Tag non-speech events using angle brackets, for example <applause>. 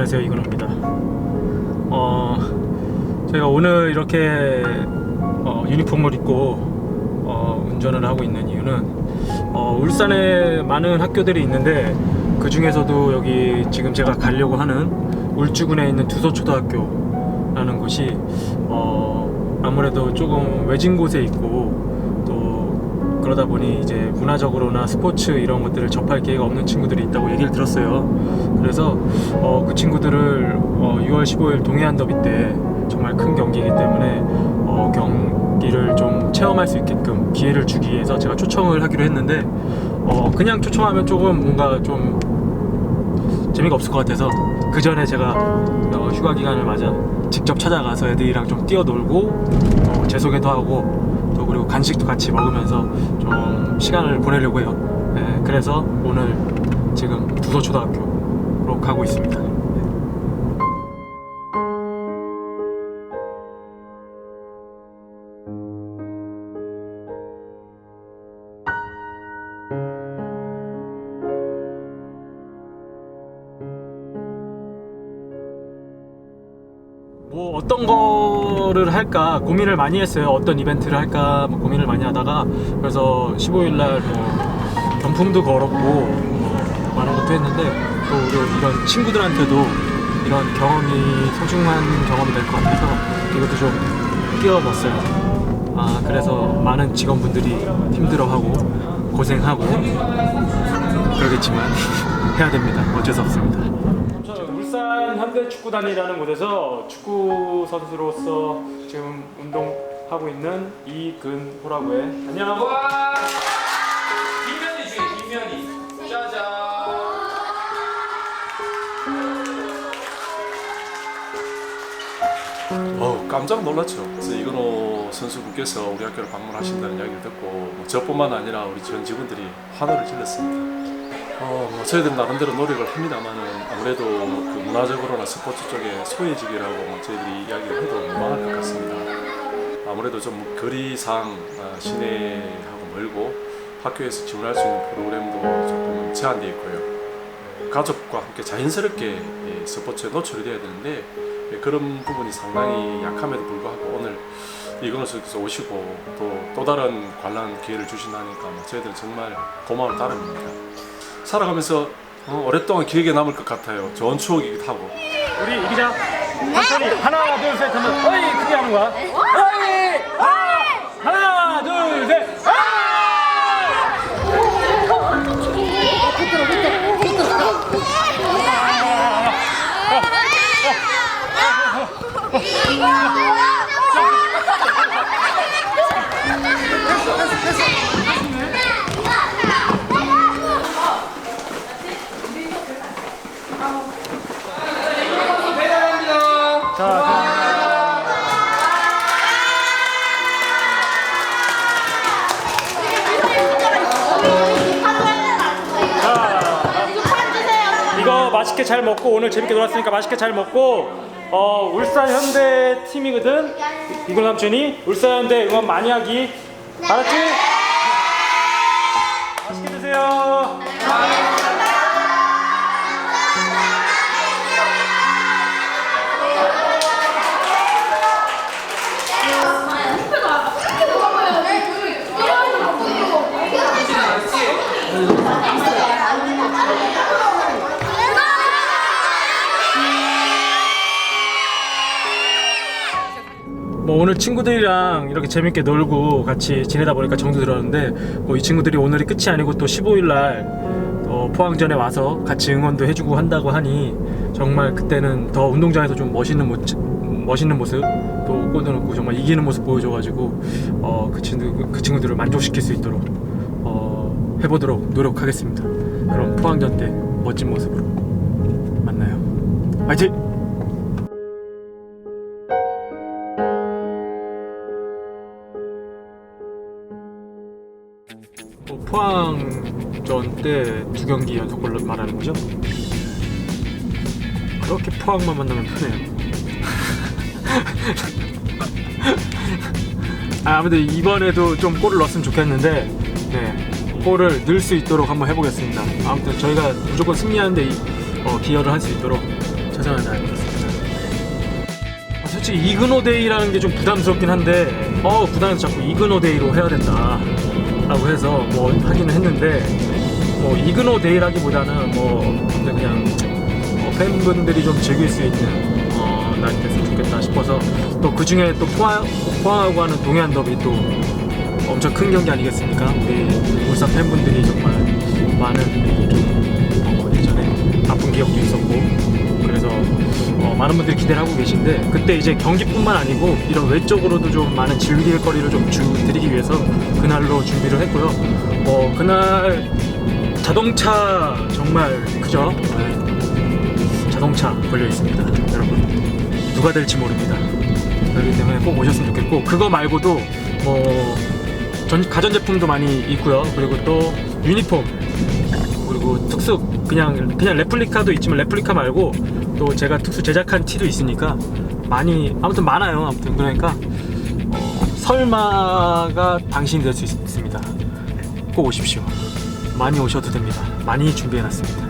안녕하세요 이근호입니다. 어 저희가 오늘 이렇게 어, 유니폼을 입고 어, 운전을 하고 있는 이유는 어, 울산에 많은 학교들이 있는데 그 중에서도 여기 지금 제가 가려고 하는 울주군에 있는 두서초등학교라는 곳이 어, 아무래도 조금 외진 곳에 있고 또 그러다 보니 이제 문화적으로나 스포츠 이런 것들을 접할 기회가 없는 친구들이 있다고 얘기를 들었어요. 그래서 어, 그 친구들을 어, 6월 15일 동해안 더비 때 정말 큰 경기이기 때문에 어, 경기를 좀 체험할 수 있게끔 기회를 주기 위해서 제가 초청을 하기로 했는데 어, 그냥 초청하면 조금 뭔가 좀 재미가 없을 것 같아서 그 전에 제가 어, 휴가 기간을 맞아 직접 찾아가서 애들이랑 좀 뛰어놀고 어, 제 소개도 하고 간식도 같이 먹으면서 좀 시간을 보내려고 해요. 네, 그래서 오늘 지금 두서초등학교로 가고 있습니다. 뭐 어떤 거를 할까 고민을 많이 했어요. 어떤 이벤트를 할까 뭐 고민을 많이 하다가 그래서 15일 날뭐 경품도 걸었고 뭐 많은 것도 했는데 또 우리 이런 친구들한테도 이런 경험이 소중한 경험이 될 것 같아서 이것도 좀 끼워봤어요. 아 그래서 많은 직원분들이 힘들어하고 고생하고 그러겠지만 <laughs> 해야 됩니다. 어쩔 수 없습니다. 울산 현대 축구단이라는 곳에서 축구 선수로서 지금 운동하고 있는 이근호라고 해. 안녕. 와 뒷면이 중에 뒷면이 짜잔 어 깜짝 놀랐죠. 그래서 이근호 선수분께서 우리 학교를 방문하신다는 이야기를 듣고 뭐 저뿐만 아니라 우리 전 직원들이 환호를 질렀습니다. 어, 뭐 저희들 나름대로 노력을 합니다만은 아무래도 그 문화적으로나 스포츠 쪽에 소외지기라고 뭐 저희들이 이야기를 해도 무방할 것 같습니다. 아무래도 좀 거리상 아, 시내하고 멀고 학교에서 지원할 수 있는 프로그램도 조금 제한되어 있고요. 가족과 함께 자연스럽게 예, 스포츠에 노출이 돼야 되는데 예, 그런 부분이 상당히 약함에도 불구하고 오늘 이근호 선수께서 오시고 또 또 다른 관람 기회를 주신다니까 뭐 저희들은 정말 고마울 따름입니다. 살아가면서 어, 오랫동안 기억에 남을 것 같아요. 좋은 추억이기도 하고. 우리 이 기자 천천히 하나 둘 셋 하면 어이 크게 하는 거야. 어이 하나 하나 둘 셋. 배 자, 이거 맛있게 잘 먹고 오늘 재밌게 놀았으니까 맛있게 잘 먹고 어 울산 현대 팀이거든? 이글 삼촌이? 울산 현대 응원 많이 하기. 알았지? 뭐 오늘 친구들이랑 이렇게 재밌게 놀고 같이 지내다 보니까 정도 들었는데 뭐 이 친구들이 오늘이 끝이 아니고 또 15일 날 어, 포항전에 와서 같이 응원도 해주고 한다고 하니 정말 그때는 더 운동장에서 좀 멋있는 모, 멋있는 모습 또 골도 넣고 정말 이기는 모습 보여줘가지고 어, 그 친구 그 친구들을 만족시킬 수 있도록 어, 해보도록 노력하겠습니다. 그럼 포항전 때 멋진 모습으로 만나요. 화이팅! 포항전 때 두 경기 연속골 말하는 거죠? 그렇게 포항만 만나면 편해요. <laughs> 아, 아무튼 이번에도 좀 골을 넣었으면 좋겠는데, 네, 골을 넣을 수 있도록 한번 해보겠습니다. 아무튼 저희가 무조건 승리하는데 이- 어, 기여를 할 수 있도록 최선을 다해보겠습니다. 아, 솔직히 이그노데이라는 게 좀 부담스럽긴 한데 어 자꾸 이그노데이로 해야 된다 라고 해서 뭐 하기는 했는데 뭐 이그노 데이라기보다는 뭐 근데 그냥 어, 팬분들이 좀 즐길 수 있는 어, 날이 됐으면 좋겠다 싶어서 또 그 중에 또 포항, 포항하고 하는 동해안 더비 또 엄청 큰 경기 아니겠습니까? 우리 울산 팬분들이 정말 많은 많은 분들이 기대를 하고 계신데 그때 이제 경기뿐만 아니고 이런 외적으로도 좀 많은 즐길 거리를 좀 주, 드리기 위해서 그날로 준비를 했고요. 어, 그날 자동차 정말 크죠? 네. 자동차 걸려 있습니다, 여러분. 누가 될지 모릅니다. 그렇기 때문에 꼭 오셨으면 좋겠고 그거 말고도 뭐 전, 가전제품도 많이 있고요. 그리고 또 유니폼 그리고 특수 그냥 그냥 레플리카도 있지만 레플리카 말고 또 제가 특수 제작한 티도 있으니까 많이 아무튼 많아요. 아무튼 그러니까 어, 설마가 당신이 될 수 있습니다. 꼭 오십시오. 많이 오셔도 됩니다. 많이 준비해놨습니다.